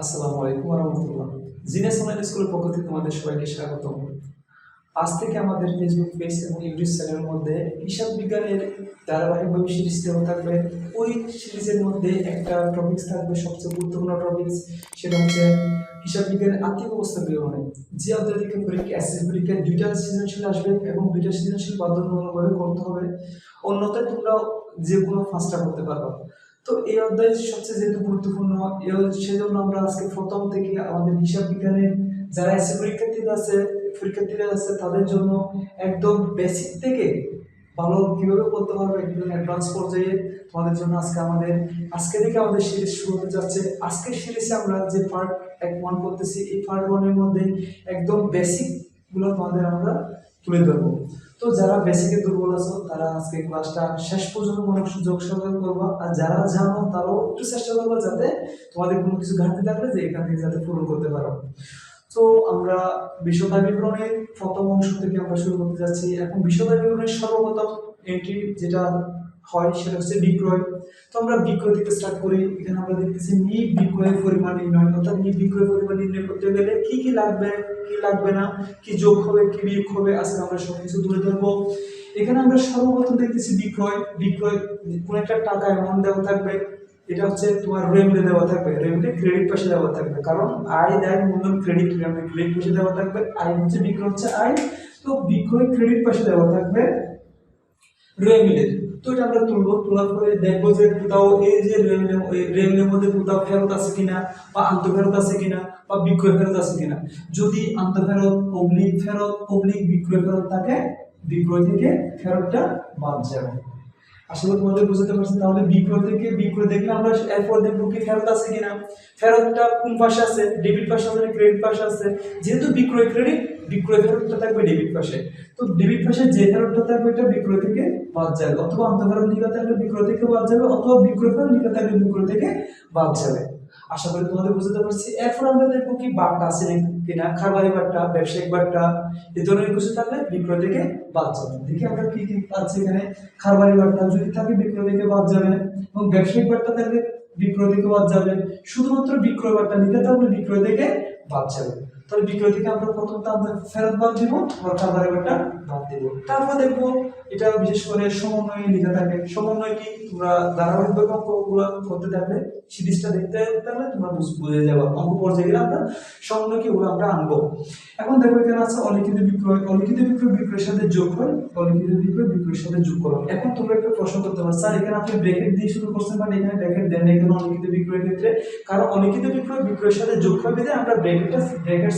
আসসালামু আলাইকুম রহমতুল্লাহ জিনেস অনলাইন স্কুলের পক্ষ থেকে তোমাদের সবাইকে স্বাগতম। আজ থেকে আমাদের ফেসবুক পেজ এবং ইউটিউব চ্যানেলের মধ্যে হিসাব বিজ্ঞানের ধারাবাহিকভাবে সিরিজ দেওয়া থাকবে। ওই সিরিজের মধ্যে একটা টপিকস থাকবে, সবচেয়ে গুরুত্বপূর্ণ টপিকস সেটা হচ্ছে হিসাব বিজ্ঞানের আর্থিক অবস্থা বিবরণী। যে থেকে পরীক্ষা এসএসসি পরীক্ষায় দুইটা সৃজনশীল আসবে এবং দুইটা সৃজনশীল বাধ্যতামূলকভাবে করতে হবে। অন্যথায় তোমরা যে কোনো ফার্স্টটা করতে পারবে। তো এই অধ্যায় সবচেয়ে যেহেতু গুরুত্বপূর্ণ সেজন্য আমরা আজকে প্রথম থেকে আমাদের হিসাব বিজ্ঞানের যারা এসে পরীক্ষার্থীরা আছে পরীক্ষার্থীরা আছে, তাদের জন্য একদম বেসিক থেকে ভালো কীভাবে করতে পারবে একদম অ্যাডভান্স পর্যায়ে তোমাদের জন্য আজকে আমাদের, আজকে থেকে আমাদের সিরিজ শুরু হতে যাচ্ছে। আজকের সিরিজে আমরা যে পার্ট এক ওয়ান করতেছি, এই পার্ট ওয়ানের মধ্যে একদম বেসিকগুলো তোমাদের আমরা তুলে ধরবো। তো যারা বেসিকে দুর্বল আছো, তারা আজকে ক্লাসটা শেষ পর্যন্ত মনে সুযোগ সহযোগ করবা। আর যারা জানো, তারাও একটু চেষ্টা করবা যাতে তোমাদের কোনো কিছু ঘাটতি থাকলে যে এখান থেকে যাতে পূরণ করতে পারো। তো আমরা বিশ্বতা বিবরণের প্রথম অংশ থেকে আমরা শুরু করতে যাচ্ছি। এখন বিশ্বতা বিবরণের সর্বপ্রথম এন্ট্রি যেটা হয়, সেটা হচ্ছে বিক্রয়। তো আমরা বিক্রয় থেকে স্টার্ট করি। এখানে আমরা দেখতেছি নিট বিক্রয়ের পরিমাণ নির্ণয়। অর্থাৎ নিট বিক্রয়ের পরিমাণ নির্ণয় করতে গেলে কি কি লাগবে কি লাগবে না, কি যোগ হবে, কি বিয়োগ হবে, আজকে আমরা সব কিছু তুলে ধরবো। এখানে আমরা সর্বপ্রথম দেখতেছি বিক্রয়। বিক্রয়, কোন একটা টাকা অ্যামাউন্ট দেওয়া থাকবে। এটা হচ্ছে তোমার রেমিটে দেওয়া থাকবে। রেমিটে ক্রেডিট পাশে দেওয়া থাকবে। কারণ আয় দেয় মূলধন ক্রেডিট রেমিটে ক্রেডিট পাশে দেওয়া থাকবে। আয় হচ্ছে বিক্রয়, হচ্ছে আয়। তো বিক্রয় ক্রেডিট পাশে দেওয়া থাকবে রেমিটে তো এটা আমরা তুলবো। তোলার পরে দেখব যে কোথাও এই যে রেমিনের মধ্যে কোথাও ফেরত আছে কিনা, বা আন্তঃফেরত আছে কিনা, বা বিক্রয় ফেরত আছে কিনা। যদি আন্তঃফেরত অবলিক ফেরত অবলিক বিক্রয় ফেরত থাকে, বিক্রয় থেকে ফেরতটা বাদ যাবে। আসলে তোমাদের বুঝতে পারছি, তাহলে বিক্রয় থেকে বিক্রয় দেখলে আমরা এরপর দেখব কি ফেরত আছে কিনা। ফেরতটা কোন পাশে আছে? ডেবিট পাশে আছে ক্রেডিট পাশে আছে? যেহেতু বিক্রয় ক্রেডিট বিক্রয় ফেরতটা থাকবে ডেবিট পাশে। তো ডেবিট পাশে যে ফেরতটা থাকবে এটা বিক্রয় থেকে বাদ যাবে। অথবা আন্তঃফেরত লিখা থাকলে বিক্রয় থেকে বাদ যাবে, অথবা বিক্রয় ফেরত লিখা থাকলে বিক্রয় থেকে বাদ যাবে। আশা করি তোমাদের বুঝতে পারছি। এরপর আমরা দেখব কি বাট্টা আছে কিনা খাবারের বাট্টা ব্যবসায়িক বাট্টা এই ধরনের কিছু থাকলে বিক্রয় থেকে বাদ দেখি কি কি এখানে। খারবারি যদি থাকে, বিক্রয় থেকে বাদ এবং ব্যবসায়িক থাকলে বিক্রয় থেকে বাদ যাবে। শুধুমাত্র বিক্রয় বার্তা নিতে তাহলে বিক্রয় থেকে বাদ যাবে। তাহলে বিক্রয় থেকে আমরা আমরা ফেরত বাদ দিব বাদ দিব। তারপর দেখব এটা বিশেষ করে সমন্বয় থাকে সমন্বয় কি তোমরা করতে থাকলে সিরিজটা দেখতে থাকলে তোমরা বুঝে অঙ্ক পর্যায়ে গেলে আমরা সমন্বয় কি ওগুলো আমরা আনব। এখন এখানে আছে অলিখিত বিক্রয়। অলিখিত বিক্রয় বিক্রয়ের সাথে যোগ হয়, অলিখিত বিক্রয় বিক্রয়ের সাথে যোগ করো এখন তোমরা একটা প্রশ্ন করতে পারো, স্যার, এখানে আপনি দিয়ে শুরু করছেন বাট এখানে ব্র্যাকেট দেন এখানে অলিখিত বিক্রয়ের ক্ষেত্রে? কারণ অলিখিত বিক্রয় বিক্রয়ের সাথে যোগ হয় আমরা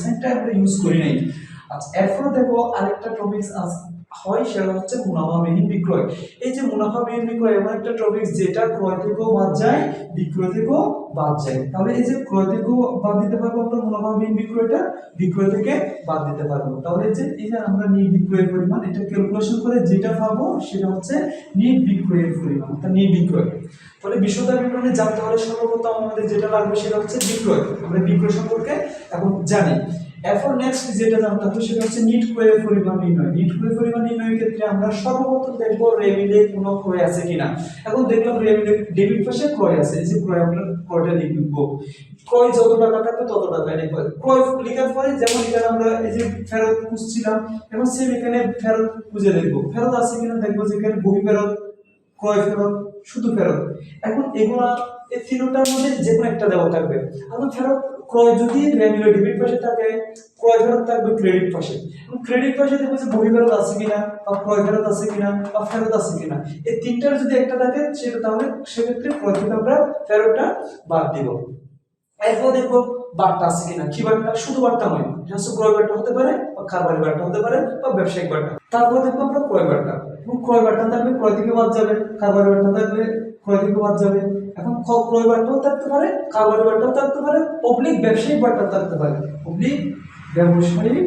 সাইনটা আমরা ইউজ করি নাই। আচ্ছা এরপর দেখো আরেকটা টপিকস আছে। হয়, সেটা হচ্ছে মুনাফাবিহীন বিক্রয়। এই যে মুনাফাবিহীন বিক্রয়, এমন একটা টপিক যেটা ক্রয় থেকেও বাদ যায়, বিক্রয় থেকেও বাদ যায়। তাহলে এই যে ক্রয় থেকেও বাদ দিতে পারব আমরা মুনাফাবিহীন বিক্রয়টা, বিক্রয় থেকে বাদ দিতে পারব। তাহলে যে, এই যে আমরা নিট বিক্রয়ের পরিমাণ, এটা ক্যালকুলেশন করে যেটা পাবো সেটা হচ্ছে নিট বিক্রয়ের পরিমাণ অর্থাৎ নিট বিক্রয়। ফলে বিশ্বতা বিবরণে জানতে হলে সর্বপ্রথম আমাদের যেটা লাগবে সেটা হচ্ছে বিক্রয়। আমরা বিক্রয় সম্পর্কে এখন জানি। এরপর নেক্সট যেটা জানতে হবে সেটা হচ্ছে নিট ক্রয়ের পরিমাণ নির্ণয়। নিট ক্রয়ের পরিমাণ নির্ণয়ের ক্ষেত্রে আমরা সর্বপ্রথম দেখব রেমিডে কোনো ক্রয় আছে কিনা। এখন দেখলাম রেমিডে ডেবিট পাশে ক্রয় আছে যে ক্রয় আমরা ক্রয়টা লিখব। ক্রয় যত টাকা থাকবে তত টাকা লিখব ক্রয়। লেখার পরে যেমন এখানে আমরা এই যে ফেরত খুঁজছিলাম, এখন সেম এখানে ফেরত খুঁজে দেখব। ফেরত আছে কিনা দেখব যে এখানে বই ফেরত, ক্রয় ফেরত, শুধু ফেরত। এখন এগুলা, এই তিনটার মধ্যে যে কোনো একটা দেওয়া থাকবে। এখন ফেরত ক্রয় যদি রেমিলো ডেবিট পাশে থাকে, ক্রয় ফেরত থাকবে ক্রেডিট পাশে। ক্রেডিট পাশে দেখবে যে বই ফেরত আছে কিনা, বা ক্রয় ফেরত আছে কিনা, বা ফেরত আছে কিনা। এই তিনটার যদি একটা থাকে, সেটা তাহলে সেক্ষেত্রে ক্রয় থেকে আমরা ফেরতটা বাদ দিব। এরপর দেখব বার্তা আছে কিনা। কি বার্তা শুধু বার্তা নয়, এটা ক্রয় বার্তা হতে পারে, বা খাবারি বার্তা হতে পারে, বা ব্যবসায়িক বার্তা তারপর দেখব আমরা ক্রয় বার্তা ক্রয় বার্তা থাকবে ক্রয় থেকে বাদ যাবে খাবারি বার্তা থাকলে ক্রয় থেকে বাদ যাবে। এখন ক্রয় বার্তাও থাকতে পারে খাবারি বার্তাও থাকতে পারে অবলিক ব্যবসায়িক বার্তা থাকতে পারে। অবলিক ব্যবসায়িক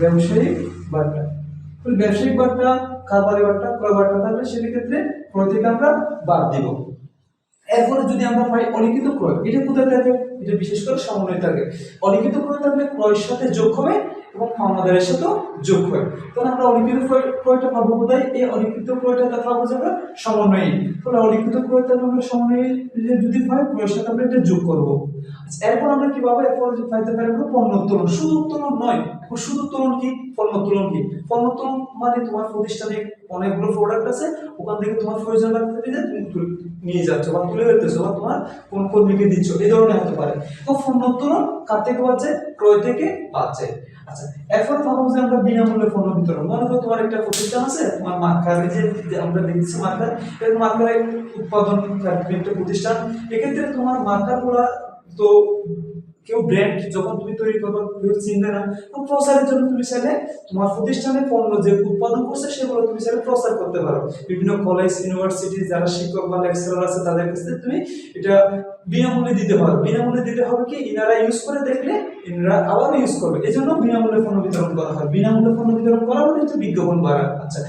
ব্যবসায়িক বার্তা। ব্যবসায়িক বার্তা খাবারি বার্তা ক্রয় বার্তা থাকলে সেক্ষেত্রে ক্রয় থেকে আমরা বাদ দিব। এরপরে যদি আমরা পাই অলিখিত ক্রয়, এটা কোথায় থাকে? এটা বিশেষ করে সমন্বয় থাকে। অলিখিত ক্রয় থাকলে ক্রয়ের সাথে যোগ হবে এবং আমাদের সাথেও যোগ হয়। তাহলে আমরা অলিখিত ক্রয়- ক্রয়টা পাবো কোথায়? এই অলিখিত ক্রয়টা দেখা হবে যাবে সমন্বয়ী। তাহলে অলিখিত ক্রয়টা আমরা সমন্বয়ী যদি হয় ক্রয়ের সাথে আমরা এটা যোগ করব। আচ্ছা, এরপর আমরা কি পাবো এরপর পাইতে পারি আমরা পণ্য উত্তোলন। শুধু উত্তোলন নয় শুধু উত্তোলন কি? পণ্য উত্তোলন কি? পণ্য উত্তোলন মানে তোমার প্রতিষ্ঠানে অনেকগুলো প্রোডাক্ট আছে, ওখান থেকে তোমার প্রয়োজন লাগতে দিলে তুমি নিয়ে যাচ্ছ বা তুলে ফেলতেছো বা তোমার কোন কর্মীকে দিচ্ছ, এই ধরনের হতে পারে। তো পণ্য উত্তোলন কার থেকে পাচ্ছে ক্রয় থেকে পাচ্ছে আচ্ছা এখন ভাবো যে আমরা বিনামূল্যে পণ্য বিতরণ। মনে করো তোমার একটা প্রতিষ্ঠান আছে, তোমার মার্কার যে আমরা দেখছি মার্কার এরকম মার্কার উৎপাদন, একটা প্রতিষ্ঠান। এক্ষেত্রে তোমার মার্কারগুলা তো কেউ ব্র্যান্ড যখন তুমি তৈরি করবে, কেউ চিনবে না। প্রচারের জন্য তুমি চাইলে তোমার প্রতিষ্ঠানের পণ্য যে উৎপাদন করছে, সেগুলো তুমি চাইলে প্রচার করতে পারো। বিভিন্ন কলেজ ইউনিভার্সিটি যারা শিক্ষক বা লেকচারার আছে, তাদের কাছে তুমি এটা বিনামূল্যে দিতে পারো। বিনামূল্যে দিতে হবে কি? ইনারা ইউজ করে দেখলে ইনারা আবার ইউজ করবে। এই জন্য বিনামূল্যে পণ্য বিতরণ করা হয়। বিনামূল্যে পণ্য বিতরণ করা মানে হচ্ছে বিজ্ঞাপন বাড়া। আচ্ছা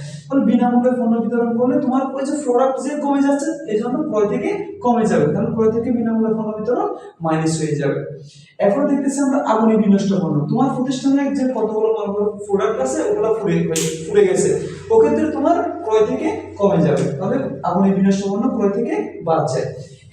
বিনামূল্যে পণ্য বিতরণ করলে তোমার ওই যে প্রোডাক্ট যে কমে যাচ্ছে এই জন্য ক্রয় থেকে কমে যাবে, কারণ ক্রয় থেকে বিনামূল্যে পণ্য বিতরণ মাইনাস হয়ে যাবে। এখন দেখতেছি আমরা আগুনে বিনষ্ট পণ্য। তোমার প্রতিষ্ঠানে যে কতগুলো প্রোডাক্ট আছে, ওগুলো ফুরে ফুরে গেছে। ওক্ষেত্রে তোমার ক্রয় থেকে কমে যাবে, তাহলে আগুনে বিনষ্ট পণ্য ক্রয় থেকে বাড়ছে।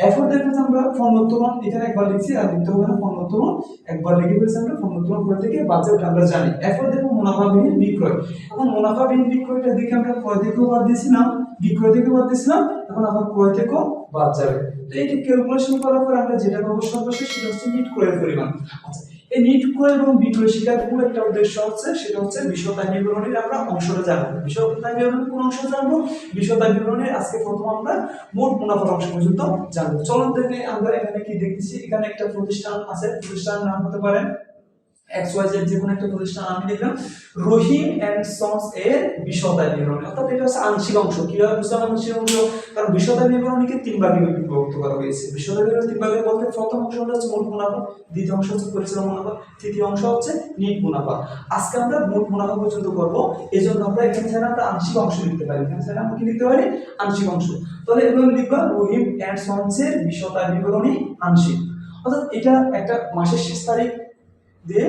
এখন দেখতেছি আমরা পণ্যোত্তোলন এখানে একবার লিখছি, আর লিখতে হবে না পণ্যোত্তোলন একবার লিখে ফেলছি আমরা পণ্যোত্তোলন ক্রয় থেকে ওটা আমরা জানি। এখন দেখো মুনাফাবিহীন বিক্রয়। এখন মুনাফাবিহীন বিক্রয়টা দেখে আমরা ক্রয় থেকেও বাদ দিয়েছিলাম, বিক্রয় থেকে বাদ দিয়েছিলাম, এখন আবার ক্রয় থেকেও বাদ যাবে। তো এইটা ক্যালকুলেশন করার পর আমরা যেটা পাবো সর্বশেষ, সেটা হচ্ছে নিট ক্রয়ের পরিমাণ। আচ্ছা এই নিট ক্রয় এবং বিক্রয় শিকার মূল একটা উদ্দেশ্য হচ্ছে? সেটা হচ্ছে বিশ্বতা বিবরণীর আমরা অংশটা জানব। বিশ্বতা বিবরণীর কোন অংশ জানব? বিশ্বতা বিবরণীর আজকে প্রথম আমরা মোট মুনাফার অংশ পর্যন্ত জানব। চলুন দেখে আমরা এখানে কি দেখতেছি? এখানে একটা প্রতিষ্ঠান আছে। প্রতিষ্ঠানের নাম হতে পারে এক্স ওয়াই যে কোনো একটা প্রতিষ্ঠান আমি দেখলাম, রহিম অ্যান্ড সন্স এর বিশদা বিবরণী অর্থাৎ এটা হচ্ছে আংশিক অংশ। কীভাবে বুঝলাম আংশিক অংশ? কারণ বিশদা বিবরণীকে তিন ভাগে বিভক্ত করা হয়েছে। বিশদা বিবরণী তিন ভাগে বলতে প্রথম অংশ হচ্ছে মোট মুনাফা, দ্বিতীয় অংশ হচ্ছে পরিচালন মুনাফা, তৃতীয় অংশ হচ্ছে নিট মুনাফা। আজকে আমরা মোট মুনাফা পর্যন্ত করব। এই জন্য আমরা এখানে চাইলে আমরা আংশিক অংশ লিখতে পারি। এখানে চাইলে আমরা কি লিখতে পারি? আংশিক অংশ। তাহলে এভাবে লিখবা, রহিম অ্যান্ড সন্স এর বিশদা বিবরণী আংশিক। অর্থাৎ এটা একটা মাসের শেষ তারিখ দিয়ে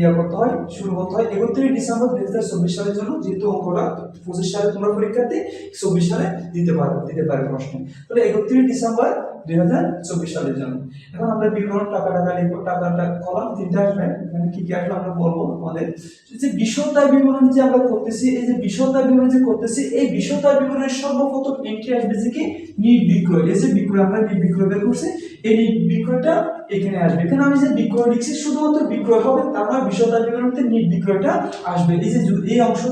ইয়া করতে হয়, শুরু করতে হয়। একত্রিশ ডিসেম্বর দুই হাজার চব্বিশ সালের জন্য যেহেতু অঙ্কটা পঁচিশ সালে তোমরা পরীক্ষার্থী চব্বিশ সালে দিতে পারো, দিতে পারে প্রশ্ন। তাহলে একত্রিশ ডিসেম্বর দুই হাজার চব্বিশ সালের জন্য। এখন আমরা বিবরণ টাকা টাকা লিখব টাকাটা কলাম, তিনটা আসবে। এখানে কি কি আসবে আমরা বলব আমাদের যে বিশদায় বিবরণ যে আমরা করতেছি, এই যে বিশদায় বিবরণ যে করতেছি, এই বিশদায় বিবরণের সর্বপ্রথম এন্ট্রি আসবে যে কি? নিট বিক্রয় এই যে বিক্রয়, আমরা নিট বিক্রয় বের করছি। এই নিট বিক্রয়টা এখানে আসবে। এখানে আমি যে বিক্রয় লিখছি, শুধুমাত্র বিক্রয় হবে, তার নয় বিশদায় বিবরণীতে নিট বিক্রয়টা আসবে। এই যে এই অংশ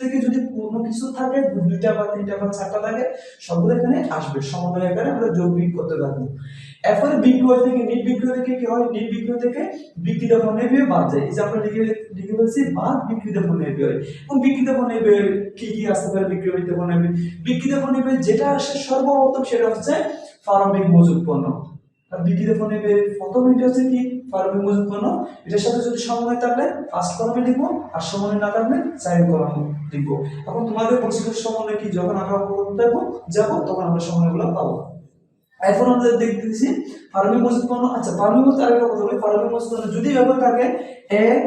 থেকে যদি কোনো কিছু থাকে, দুইটা বা তিনটা বা চারটা থাকে সবগুলো এখানে আসবে। সমন্বয় আকারে আমরা যোগ বিয়োগ করতে পারব। এরপরে বিক্রয় থেকে, নিট বিক্রয় থেকে কি হয়? নিট বিক্রয় থেকে বিক্রিত পণ্যের ব্যয় বাদ যায়। এই যে আমরা লিখে লিখে বলছি বাদ বিক্রিত পণ্যের ব্যয়। এবং বিক্রিত পণ্যের ব্যয় কি কি আসতে পারে? বিক্রিত পণ্যের ব্যয়। বিক্রিত পণ্যের ব্যয় যেটা আসে সর্বপ্রথম সেটা হচ্ছে প্রারম্ভিক মজুত পণ্য। বিক্রিত পণ্যের প্রথম হচ্ছে কি? প্রারম্ভিক মজুত পণ্য। এটার সাথে যদি সমন্বয় থাকলে ফার্স্ট কলমে লিখব, আর সমন্বয় না থাকলে চারের কলমে লিখব। এখন তোমাদের সমন্বয় কি? যখন আমরা করতে যাব, তখন আমরা পাবো। এখন ফার্মি মজুদ পণ্য আচ্ছা ফার্মি মজুদ আরেকটা কথা বলি। ফার্মি মজুদ পণ্য যদি ব্যবহার থাকে, এক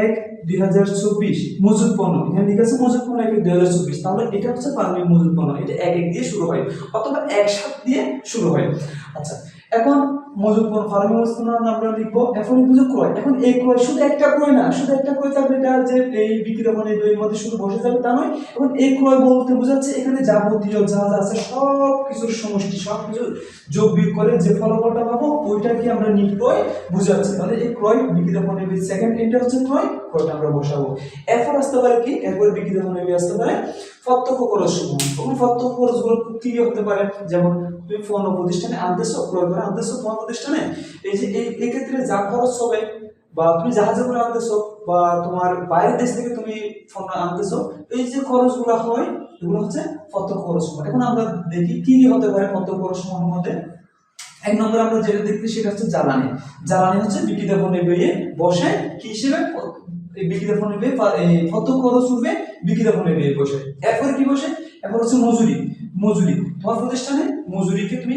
এক, দুই হাজার চব্বিশ মজুদ পণ্য। এখানে লিখে আছে মজুদ পণ্য এক দুই হাজার চব্বিশ। তাহলে এটা হচ্ছে ফার্মি মজুদ পণ্য। এটা এক এক দিয়ে শুরু হয়, অথবা এক, সাত দিয়ে শুরু হয়। আচ্ছা এখন মজুদ পণ্য ফার্মি পণ্য আমরা লিখব, এখন বুঝো ক্রয় এখন এই ক্রয় শুধু একটা ক্রয় না, শুধু একটা ক্রয় থাকবে এটা যে এই বিক্রি মানে দুই মধ্যে শুধু বসে যাবে তা নয়, এখন এই ক্রয় বলতে বোঝাচ্ছে এখানে যাবতীয় যা যা আছে সব কিছুর সমষ্টি, সব কিছু যোগ বিয়োগ করে যে ফলাফলটা পাবো, ওইটাকে আমরা নিট ক্রয় বুঝাচ্ছি। তাহলে এই ক্রয় বিক্রিত পণ্যের সেকেন্ড এন্ডে হচ্ছে ক্রয় ক্রয়টা আমরা বসাবো? এরপর আসতে পারে কি? এরপর বিক্রিত পণ্যের আসতে পারে প্রত্যক্ষ খরচ। সমূহ প্রত্যক্ষ খরচগুলো কি হতে পারে? যেমন তুমি প্রতিষ্ঠানে আনতেছো ক্রয় করে আনতেছো তোমার প্রতিষ্ঠানে, এই যে এই এক্ষেত্রে যা খরচ হবে, বা তুমি জাহাজে করে আনতেছো, বা তোমার বাইরের দেশ থেকে তুমি পণ্য আনতেছো, এই যে খরচগুলো হয়, এগুলো হচ্ছে প্রত্যক্ষ খরচ এখন আমরা দেখি কি কি হতে পারে প্রত্যক্ষ খরচ মধ্যে এক নম্বর আমরা যেটা দেখতে সেটা হচ্ছে জ্বালানি। জ্বালানি হচ্ছে বিক্রিত পণ্যের বইয়ে বসে, কি হিসেবে? বিক্রিত পণ্যের বইয়ে প্রত্যক্ষ খরচ উঠবে বিক্রিত পণ্যের বইয়ে বসে। এরপরে কি বসে? এরপর হচ্ছে মজুরি। মজুরি। তোমার প্রতিষ্ঠানে মজুরিকে তুমি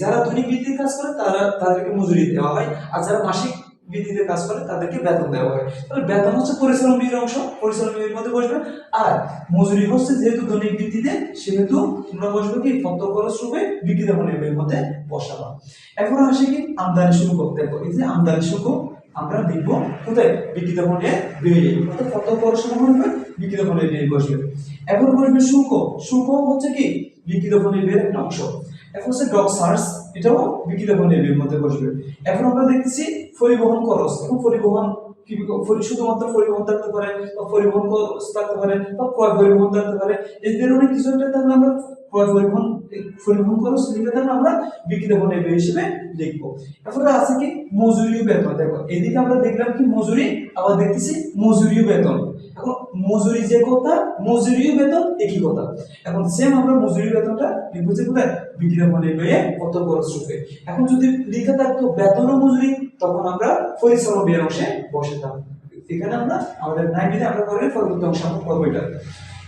যারা দৈনিক ভিত্তিক কাজ করে, তারা তাদেরকে মজুরি দেওয়া হয়। আর যারা মাসিক ভিত্তিতে কাজ করে, তাদেরকে বেতন দেওয়া হয়। তাহলে বেতন হচ্ছে পরিচালন ব্যয়ের অংশ পরিচালন ব্যয়ের মধ্যে বসবে। আর মজুরি হচ্ছে যেহেতু দৈনিক ভিত্তিতে সেহেতু তোমরা বসবে কি ফত খরচ রূপে ব্যয়ের মধ্যে বসাবা। এখন আসে কি, আমদানি শুল্ক। দেখো, এই যে আমদানি শুল্ক আমরা দেখব কোথায়? বিকৃত ফোনে বেরিয়ে অর্থাৎ কত খরচ করবে হবে খণ্ডে বেরিয়ে বসবে এখন বসবে শুল্ক। শুল্ক হচ্ছে কি? বিকৃত ফোনে বের একটা অংশ। এখন হচ্ছে ডক সার্স এটাও বিকৃত ফোনে বের মধ্যে বসবে। এখন আমরা দেখতেছি পরিবহন খরচ এখন পরিবহন শুধুমাত্র পরিবহন থাকতে পারে বা পরিবহন খরচ থাকতে পারে বা ক্রয় পরিবহন থাকতে পারে, এই ধরনের কিছু একটা থাকলে আমরা ক্রয় পরিবহন পরিবহন খরচ লিখে থাকলে আমরা বিক্রিতপণের ব্যয় হিসেবে লিখব। এরপরে আছে কি মজুরি বেতন, দেখো, এদিকে আমরা দেখলাম কি মজুরি, আবার দেখতেছি মজুরি বেতন। এখন মজুরি যে কথা মজুরি বেতন একই কথা। এখন সেম আমরা মজুরি বেতনটা লিখব যে কোথায় বিক্রিতপণের ব্যয়ে কত খরচ রূপে এখন যদি লিখে থাকতো বেতন ও মজুরি তখন আমরা পরিশ্রম বিয়ের অংশে বসাতাম এখানে আমরা, আমাদের নাইনটিতে আমরা করে পরবর্তী অংশ আমরা এটা।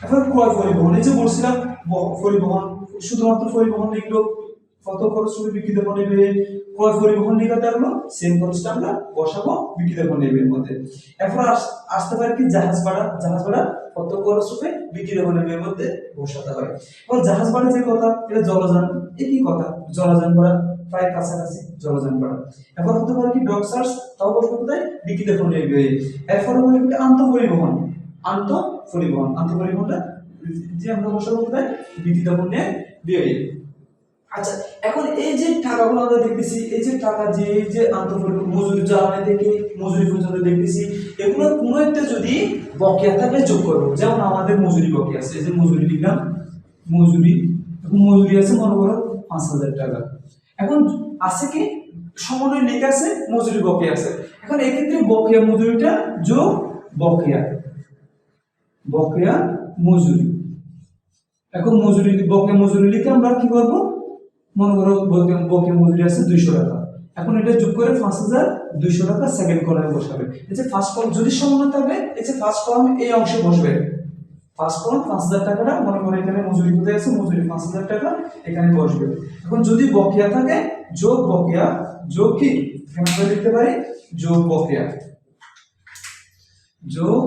এখন ক্রয় পরিবহন? এই যে বলছিলাম পরিবহন, শুধুমাত্র পরিবহন লিখলো কত খরচ হবে বিক্রিত পণ্যের ক্রয় পরিবহন লিখে থাকল সেম খরচটা আমরা বসাবো বিক্রিত পণ্যের মধ্যে। এরপর আস- আসতে পারে কি জাহাজ ভাড়া? জাহাজ ভাড়া কত খরচ হবে বিক্রিত পণ্যের মধ্যে বসাতে হয়। এবার জাহাজ ভাড়া যে কথা, এটা জলযান একই কথা? জলযান ভাড়া প্রায় কাছাকাছি জলযান ভাড়া এখন হতে পারে কি ডক সার্চ তাও বসবে কোথায়? পণ্যের ব্যয়ে এরপর বলবে কি আন্ত পরিবহন আন্ত পরিবহন আন্ত পরিবহনটা যে আমরা বসাবো কোথায়? বিক্রিত পণ্যের ব্যয়ে আচ্ছা এখন এই যে টাকাগুলো আমরা দেখতেছি, এই যে টাকা যে, এই যে আন্তঃপরিবহন, মজুরি জ্বালানি থেকে মজুরি পর্যন্ত দেখতেছি, এগুলো কোনো একটা যদি বকেয়া থাকলে যোগ করব। যেমন আমাদের মজুরি বকেয়া আছে, এই যে মজুরি লিখলাম। মজুরি, এখন মজুরি আছে মনে করো পাঁচ হাজার টাকা। এখন আছে কি? সমন্বয় লিখ আছে, মজুরি বকেয়া আছে। এখন এক্ষেত্রে বকেয়া মজুরিটা যোগ বকেয়া। বকেয়া মজুরি। এখন মজুরি, বকেয়া মজুরি লিখে আমরা কি করব? মনে করো বকেয়া মজুরি আছে দুইশো টাকা। এখন এটা যোগ করে পাঁচ হাজার দুইশো টাকা সেকেন্ড কলামে বসাবে। এই যে ফার্স্ট কলাম যদি সমন্বয় থাকবে এই যে ফার্স্ট কলাম এই অংশে বসবে। ফার্স্ট কলাম পাঁচ হাজার টাকাটা মনে করো এখানে মজুরি কোথায় আছে? মজুরি পাঁচ হাজার টাকা এখানে বসবে। এখন যদি বকেয়া থাকে, যোগ বকেয়া, যোগ কি? এখানে আমরা লিখতে পারি যোগ বকেয়া। যোগ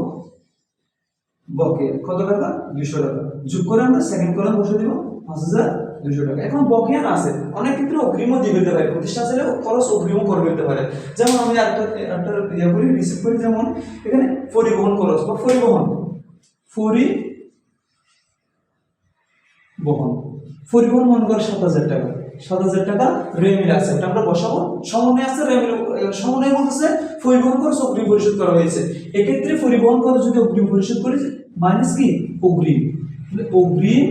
বকেয়া। কত টাকা? দুইশো টাকা। যোগ করে আমরা সেকেন্ড কলাম বসে দিব, পাঁচ হাজার দুইশো টাকা। এখন বকেয়া আছে, অনেক ক্ষেত্রে অগ্রিমও দিয়ে দিতে পারে। প্রতিষ্ঠান চাইলে খরচ অগ্রিমও করে দিতে পারে। যেমন আমি একটা একটা ইয়ে করি রিসিভ করি, যেমন এখানে পরিবহন খরচ বা পরিবহন। পরি বহন। পরিবহন মনে করে সাত হাজার টাকা। সাত হাজার টাকা রেমিল আছে। এটা আমরা বসাবো। সমন্বয় আছে রেমিল সমন্বয় বলতেছে পরিবহন খরচ অগ্রিম পরিশোধ করা হয়েছে। এক্ষেত্রে পরিবহন খরচ যদি অগ্রিম পরিশোধ করি মাইনাস কি? অগ্রিম। অগ্রিম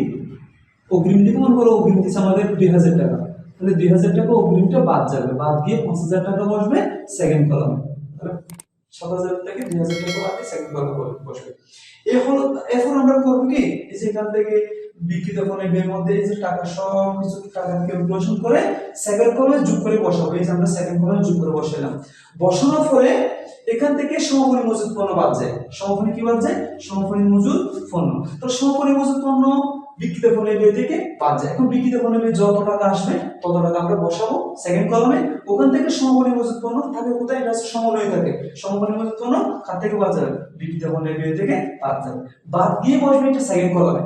অগ্রিম দিকে মনে করো অগ্রিম দিচ্ছে আমাদের দুই হাজার টাকা। তাহলে দুই হাজার টাকা অগ্রিমটা বাদ যাবে। বাদ গিয়ে পাঁচ হাজার টাকা বসবে সেকেন্ড কলামে সাত হাজার থেকে দুই হাজার টাকা আমরা কি? এই যে এখান থেকে বের মধ্যে এই যে টাকা সব কিছু টাকা সেকেন্ড করে এই আমরা সেকেন্ড করে বসানোর পরে এখান থেকে সমপরি মজুদ পণ্য বাদ যায়। সমপরি কি বাদ যায়? সমপরি মজুদ পণ্য। তো সমপরি মজুদ পণ্য বিক্রিত পণ্যের থেকে বাদ যায়। এখন বিক্রিত পণ্যের যত টাকা আসবে, তত টাকা আমরা বসাবো। সেকেন্ড কলমে ওখান থেকে সমপরি মজুদ পণ্য থাকে কোথায়? এটা হচ্ছে সমন্বয় থাকে। সমপরি মজুদ পণ্য কার থেকে বাদ যাবে? বিক্রিত পণ্যের থেকে বাদ যাবে। বাদ দিয়ে বসবে এটা সেকেন্ড কলমে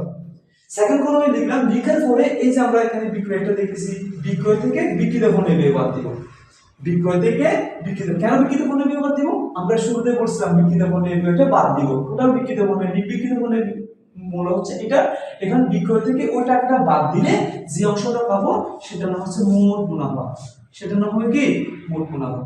সেকেন্ড কলামে লিখলাম লিখার পরে এই যে আমরা এখানে বিক্রয়টা দেখেছি, বিক্রয় থেকে বিক্রিত পণ্যের ব্যয় বাদ দিব। বিক্রয় থেকে বিক্রিত, কেন বিক্রিত পণ্যের ব্যয় বাদ দিব? আমরা শুরুতে বলছিলাম বিক্রিত পণ্যের ব্যয়টা বাদ দিব। ওটা বিক্রিত পণ্যের বিক্রিত পণ্যের মূল হচ্ছে এটা। এখন বিক্রয় থেকে ওই টাকাটা বাদ দিলে যে অংশটা পাবো সেটা নাম হচ্ছে মোট মুনাফা সেটার নাম হবে কি? মোট মুনাফা